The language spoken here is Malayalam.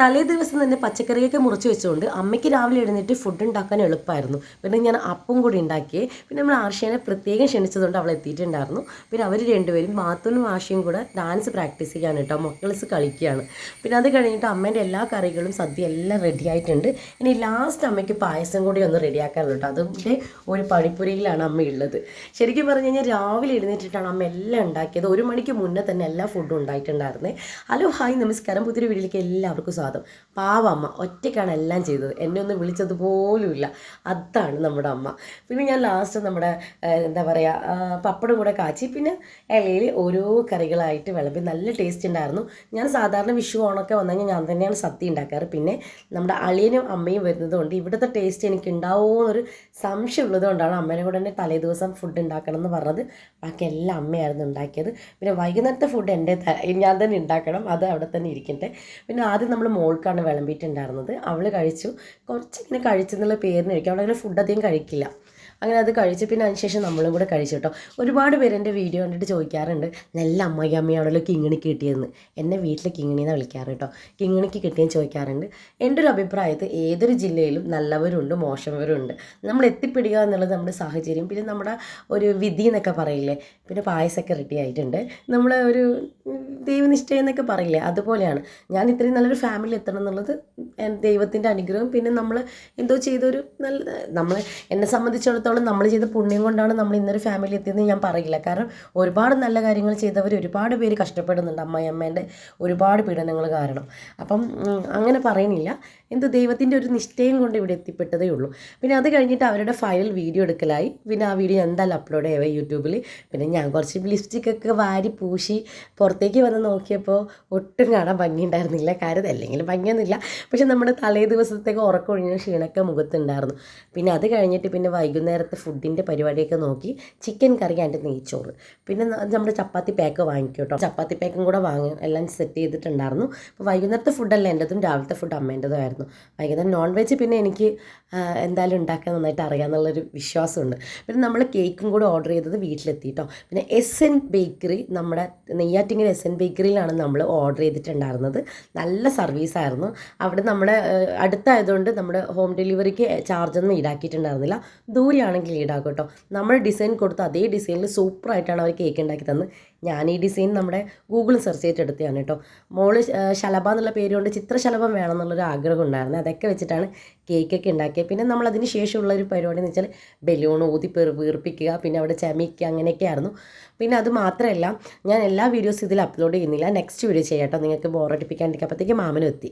തലേ ദിവസം തന്നെ പച്ചക്കറിയൊക്കെ മുറിച്ച് വെച്ചുകൊണ്ട് അമ്മയ്ക്ക് രാവിലെ എഴുന്നേറ്റ് ഫുഡ് ഉണ്ടാക്കാൻ എളുപ്പമായിരുന്നു പിന്നെ ഞാൻ അപ്പം കൂടി ഉണ്ടാക്കിയേ പിന്നെ നമ്മൾ ആർഷേനെ പ്രത്യേകം ക്ഷണിച്ചതുകൊണ്ട് അവൾ എത്തിയിട്ടുണ്ടായിരുന്നു. പിന്നെ അവർ രണ്ടുപേരും മാത്തൂനും ആർഷയും കൂടെ ഡാൻസ് പ്രാക്ടീസ് ചെയ്യാൻ കേട്ടോ. മക്കൾസ് കളിക്കുകയാണ്. പിന്നെ അത് കഴിഞ്ഞിട്ട് അമ്മേന്റെ എല്ലാ കറികളും സദ്യ എല്ലാം റെഡി ആയിട്ടുണ്ട്. ഇനി ലാസ്റ്റ് അമ്മയ്ക്ക് പായസം കൂടി ഒന്ന് റെഡിയാക്കാനുള്ളൂ കേട്ടോ. അതിന്റെ ഒരു പണിപ്പുരയിലാണ് അമ്മ ഉള്ളത്. ശരിക്കും പറഞ്ഞു കഴിഞ്ഞാൽ രാവിലെ എഴുന്നേറ്റിട്ടാണ് അമ്മ എല്ലാം ഉണ്ടാക്കിയത്. ഒരു മണിക്ക് മുന്നേ തന്നെ എല്ലാ ഫുഡും ഉണ്ടായിട്ടുണ്ടായിരുന്നേ. ഹലോ ഹായ് നമസ്കാരം. പുതിയൊരു വീട്ടിലേക്ക് എല്ലാവർക്കും സ്വാഗതം പാവമ്മ ഒറ്റയ്ക്കാണ് എല്ലാം ചെയ്തത്. എന്നെ ഒന്ന് വിളിച്ചത് പോലുമില്ല അതാണ് നമ്മുടെ അമ്മ. പിന്നെ ഞാൻ ലാസ്റ്റ് നമ്മുടെ എന്താ പറയുക പപ്പടം കൂടെ കാച്ചി. പിന്നെ ഇലയിൽ ഓരോ കറികളായിട്ട് വിളമ്പി നല്ല ടേസ്റ്റ് ഉണ്ടായിരുന്നു ഞാൻ സാധാരണ വിഷു ഓണമൊക്കെ വന്നു കഴിഞ്ഞാൽ ഞാൻ തന്നെയാണ് സദ്യ ഉണ്ടാക്കാറ് പിന്നെ നമ്മുടെ അളിയനും അമ്മയും വരുന്നത് കൊണ്ട് ഇവിടുത്തെ ടേസ്റ്റ് എനിക്ക് ഉണ്ടാവുമോ എന്നൊരു സംശയം ഉള്ളത് കൊണ്ടാണ് അമ്മേനെ കൂടെ തന്നെ തലേ ദിവസം ഫുഡ് ഉണ്ടാക്കണം എന്ന് പറഞ്ഞത്. ബാക്കി എല്ലാം അമ്മയായിരുന്നു ഉണ്ടാക്കിയത് പിന്നെ വൈകുന്നേരത്തെ ഫുഡ് എന്റെ ഞാൻ തന്നെ ഉണ്ടാക്കണം അത് അവിടെ തന്നെ ഇരിക്കട്ടെ. പിന്നെ ആദ്യം നമ്മൾ മോൾക്കാണ് വിളമ്പിയിട്ടുണ്ടായിരുന്നത്. അവൾ കഴിച്ചു. കുറച്ചിങ്ങനെ കഴിച്ചെന്നുള്ള പേരിന് കഴിക്കും അവളങ്ങനെ ഫുഡ് അധികം കഴിക്കില്ല. അങ്ങനെ അത് കഴിച്ച് പിന്നെ അതിനുശേഷം നമ്മളും കൂടെ കഴിച്ചു കേട്ടോ. ഒരുപാട് പേര് എന്റെ വീഡിയോ കണ്ടിട്ട് ചോദിക്കാറുണ്ട് നല്ല അമ്മായി അമ്മയാണല്ലോ കിങ്ങിണിക്ക് കിട്ടിയതെന്ന്? എന്നെ വീട്ടിൽ കിങ്ങിണിന്നാണ് വിളിക്കാറ് കേട്ടോ. കിങ്ങിണിക്ക് കിട്ടിയെന്ന് ചോദിക്കാറുണ്ട്. എന്റെ ഒരു അഭിപ്രായത്തിൽ ഏതൊരു ജില്ലയിലും നല്ലവരുണ്ട് മോശവരുണ്ട് നമ്മൾ എത്തിപ്പെടുക എന്നുള്ളത് നമ്മുടെ സാഹചര്യം പിന്നെ നമ്മുടെ ഒരു വിധി എന്നൊക്കെ പറയില്ലേ പിന്നെ പായസമൊക്കെ റെഡി ആയിട്ടുണ്ട്. നമ്മൾ ഒരു ദൈവനിഷ്ഠ എന്നൊക്കെ പറയില്ലേ അതുപോലെയാണ്. ഞാൻ ഇത്രയും നല്ലൊരു ഫാമിലി എത്തണം എന്നുള്ളത് ദൈവത്തിന്റെ അനുഗ്രഹം. പിന്നെ നമ്മൾ എന്തോ ചെയ്തൊരു നല്ല നമ്മൾ എന്നെ സംബന്ധിച്ചിടത്തോളം നമ്മൾ ചെയ്ത പുണ്യം കൊണ്ടാണ് നമ്മൾ ഇന്നൊരു ഫാമിലി എത്തിയതെന്ന് ഞാൻ പറയില്ല. കാരണം ഒരുപാട് നല്ല കാര്യങ്ങൾ ചെയ്തവർ ഒരുപാട് പേര് കഷ്ടപ്പെടുന്നുണ്ട് അമ്മയമ്മേന്റെ ഒരുപാട് പീഡനങ്ങൾ കാരണം. അപ്പം അങ്ങനെ പറയുന്നില്ല. എന്ത് ദൈവത്തിന്റെ ഒരു നിശ്ചയം കൊണ്ട് ഇവിടെ എത്തിപ്പെട്ടതേ ഉള്ളൂ. പിന്നെ അത് കഴിഞ്ഞിട്ട് അവരുടെ ഫയൽ വീഡിയോ എടുക്കലായി. പിന്നെ ആ വീഡിയോ എന്തായാലും അപ്ലോഡ് ചെയ്യുക യൂട്യൂബിൽ പിന്നെ ഞാൻ കുറച്ച് ലിപ്സ്റ്റിക്കൊക്കെ വാരി പൂശി പുറത്തേക്ക് വന്ന് നോക്കിയപ്പോൾ ഒട്ടും കാണാൻ ഭംഗിയുണ്ടായിരുന്നില്ല കാര്യം അല്ലെങ്കിലും ഭംഗിയൊന്നുമില്ല. പക്ഷെ നമ്മുടെ തലേ ദിവസത്തേക്ക് ഉറക്കമൊഴിഞ്ഞ ക്ഷീണമൊക്കെ മുഖത്തുണ്ടായിരുന്നു. പിന്നെ അത് കഴിഞ്ഞിട്ട് പിന്നെ വൈകുന്നേരത്തെ ഫുഡിന്റെ പരിപാടിയൊക്കെ നോക്കി ചിക്കൻ കറി അതിന്റെ നെയ്ച്ചോറ്. പിന്നെ നമ്മുടെ ചപ്പാത്തി പാക്ക് വാങ്ങിക്കും കേട്ടോ. ചപ്പാത്തി പാക്കും കൂടെ വാങ്ങി എല്ലാം സെറ്റ് ചെയ്തിട്ടുണ്ടായിരുന്നു. അപ്പോൾ വൈകുന്നേരത്തെ ഫുഡല്ല എന്റെതും രാവിലത്തെ ഫുഡ് അമ്മേന്റെതും ആയിരുന്നു. വൈകുന്നേരം നോൺ വെജ് പിന്നെ എനിക്ക് എന്തായാലും ഉണ്ടാക്കാൻ നന്നായിട്ട് അറിയാമെന്നുള്ളൊരു വിശ്വാസമുണ്ട്. പിന്നെ നമ്മൾ കേക്കും കൂടെ ഓർഡർ ചെയ്തത് വീട്ടിലെത്തി കേട്ടോ പിന്നെ എസ് എൻ ബേക്കറി നമ്മുടെ നെയ്യാറ്റിങ്ങൽ എസ് എൻ ബേക്കറിയിലാണ് നമ്മൾ ഓർഡർ ചെയ്തിട്ടുണ്ടായിരുന്നത്. നല്ല സർവീസായിരുന്നു അവിടെ നമ്മുടെ അടുത്തായതുകൊണ്ട് നമ്മുടെ ഹോം ഡെലിവറിക്ക് ചാർജൊന്നും ഈടാക്കിയിട്ടുണ്ടായിരുന്നില്ല. ദൂരെയാണെങ്കിൽ ഈടാക്കും കേട്ടോ നമ്മൾ ഡിസൈൻ കൊടുത്ത അതേ ഡിസൈനിൽ സൂപ്പറായിട്ടാണ് അവർ കേക്ക് ഉണ്ടാക്കി തന്നത്. ഞാൻ ഈ ഡിസൈൻ നമ്മുടെ ഗൂഗിൾ സെർച്ച് ചെയ്തിട്ട് എടുത്തതാണ് കേട്ടോ മോൾ ശലഭ എന്നുള്ള പേര് കൊണ്ട് ചിത്രശലഭം വേണം എന്നുള്ളൊരു ആഗ്രഹം ഉണ്ടായിരുന്നു അതൊക്കെ വെച്ചിട്ടാണ് കേക്കൊക്കെ ഉണ്ടാക്കിയത് പിന്നെ നമ്മൾ അതിന് ശേഷമുള്ള ഒരു പരിപാടി എന്ന് വെച്ചാൽ ബലൂൺ ഊതി വീർപ്പിക്കുക പിന്നെ അവിടെ ചമിക്കുക അങ്ങനെയൊക്കെ ആയിരുന്നു പിന്നെ അത് മാത്രമല്ല ഞാൻ എല്ലാ വീഡിയോസ് ഇതിൽ അപ്ലോഡ് ചെയ്യുന്നില്ല. നെക്സ്റ്റ് വീഡിയോ ചെയ്യാം കേട്ടോ. നിങ്ങൾക്ക് ബോറടിപ്പിക്കാണ്ടിരിക്കുക അപ്പോഴത്തേക്ക് മാമനും എത്തി.